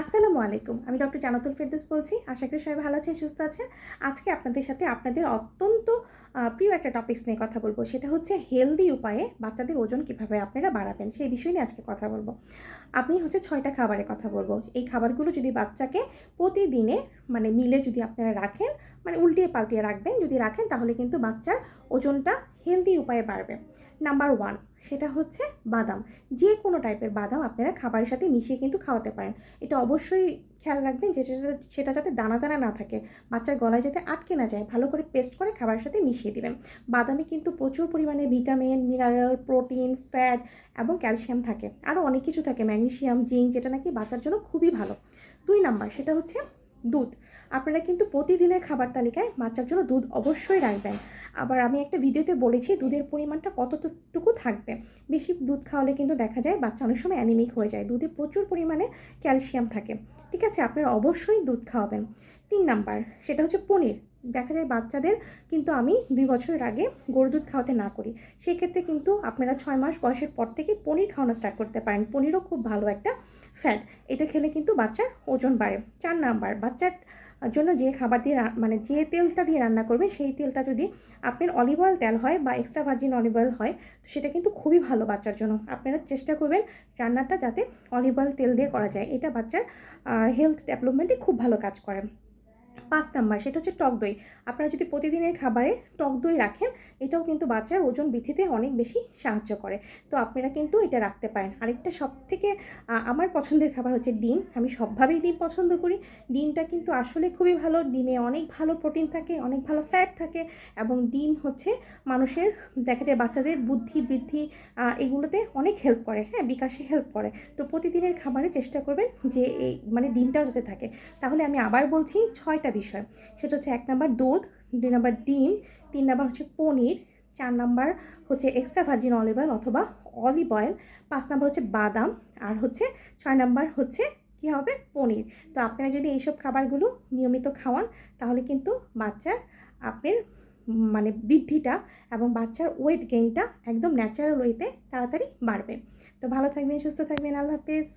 আসসালামু আলাইকুম। আমি ডক্টর জানাতুল ফেরদৌস বলছি। আশা করি সবাই ভালো আছেন, সুস্থ আছেন। আজকে আপনাদের সাথে আপনাদের অত্যন্ত প্রিয় একটা টপিকস নিয়ে কথা বলব। সেটা হচ্ছে হেলদি উপায়ে বাচ্চাদের ওজন কীভাবে আপনারা বাড়াবেন, সেই বিষয় নিয়ে আজকে কথা বলব। আমি হচ্ছে ছয়টা খাবারের কথা বলব। এই খাবারগুলো যদি বাচ্চাকে প্রতিদিনে মানে মিলে যদি আপনারা রাখেন মানে উল্টিয়ে পাল্টিয়ে রাখবেন, যদি রাখেন, তাহলে কিন্তু বাচ্চার ওজনটা হেলদি উপায়ে বাড়বে। নাম্বার ওয়ান, সেটা হচ্ছে বাদাম। যে কোনো টাইপের বাদাম আপনারা খাবারের সাথে মিশিয়ে কিন্তু খাওয়াতে পারেন। এটা অবশ্যই খেয়াল রাখবেন যে সেটা যাতে দানা দানা না থাকে। বাচ্চার গলায় যাতে আটকে না যায়, ভালো করে পেস্ট করে খাবারের সাথে মিশিয়ে দিবেন। বাদামে কিন্তু প্রচুর পরিমাণে ভিটামিন, মিনারেল, প্রোটিন, ফ্যাট এবং ক্যালসিয়াম থাকে। আরও অনেক কিছু থাকে, ম্যাগনেসিয়াম, জিঙ্ক, যেটা নাকি বাচ্চার জন্য খুবই ভালো। দুই নাম্বার, সেটা হচ্ছে দুধ। আপনারা কিন্তু প্রতিদিনের খাবার তালিকায় বাচ্চার জন্য দুধ অবশ্যই রাখবেন। আবার আমি একটা ভিডিওতে বলেছি দুধের পরিমাণটা কতটুকু থাকবে। বেশি দুধ খাওয়ালে কিন্তু দেখা যায় বাচ্চা অনেক সময় অ্যানিমিক হয়ে যায়। দুধে প্রচুর পরিমাণে ক্যালসিয়াম থাকে। ঠিক আছে, আপনারা অবশ্যই দুধ খাওয়াবেন। তিন নাম্বার, সেটা হচ্ছে পনির। দেখা যায় বাচ্চাদের কিন্তু আমি দুই বছরের আগে গরু দুধ খাওয়াতে না করি। সেক্ষেত্রে কিন্তু আপনারা ছয় মাস বয়সের পর থেকে পনির খাওয়ানো স্টার্ট করতে পারেন। পনিরও খুব ভালো একটা ফ্যাট, এটা খেলে কিন্তু বাচ্চার ওজন বাড়ে। চার নাম্বার, বাচ্চার জন্য যে খাবার দিয়ে মানে যে তেলটা দিয়ে রান্না করবে, সেই তেলটা যদি আপনার অলিভ অয়েল তেল হয় বা এক্সট্রা ভার্জিন অলিভ অয়েল হয়, তো সেটা কিন্তু খুবই ভালো বাচ্চার জন্য। আপনারা চেষ্টা করবেন রান্নাটা যাতে অলিভ অয়েল তেল দিয়ে করা যায়। এটা বাচ্চার হেলথ ডেভেলপমেন্টে খুব ভালো কাজ করে। পাঁচ নাম্বার, সেটা হচ্ছে টক দই। আপনারা যদি প্রতিদিনের খাবারে টক দই রাখেন, এটাও কিন্তু বাচ্চার ওজন বৃদ্ধিতে অনেক বেশি সাহায্য করে। তো আপনারা কিন্তু এটা রাখতে পারেন। আরেকটা সব থেকে আমার পছন্দের খাবার হচ্ছে ডিম। আমি সবভাবেই ডিম পছন্দ করি। ডিমটা কিন্তু আসলে খুবই ভালো। ডিমে অনেক ভালো প্রোটিন থাকে, অনেক ভালো ফ্যাট থাকে এবং ডিম হচ্ছে মানুষের, দেখা যায় বাচ্চাদের বুদ্ধি, বৃদ্ধি এগুলোতে অনেক হেল্প করে হ্যাঁ বিকাশে হেল্প করে। তো প্রতিদিনের খাবারে চেষ্টা করবেন যে এই মানে ডিমটাও যাতে থাকে। তাহলে আমি আবার বলছি ছয়টা বিষয়। সেটা হচ্ছে এক নাম্বার দুধ, দুই নাম্বার ডিম, তিন নাম্বার হচ্ছে পনির, চার নাম্বার হচ্ছে এক্সট্রা ভার্জিন অলিভ অয়েল অথবা অলিভ অয়েল পাঁচ নাম্বার হচ্ছে বাদাম, আর হচ্ছে ছয় নাম্বার হচ্ছে কী হবে? পনির। তো আপনারা যদি এইসব খাবারগুলো নিয়মিত খাওয়ান, তাহলে কিন্তু বাচ্চার আপনার মানে বৃদ্ধিটা এবং বাচ্চার ওয়েট গেইনটা একদম ন্যাচারাল ওয়েতে তাড়াতাড়ি বাড়বে। তো ভালো থাকবেন, সুস্থ থাকবেন, আল্লাহ হাফিজ।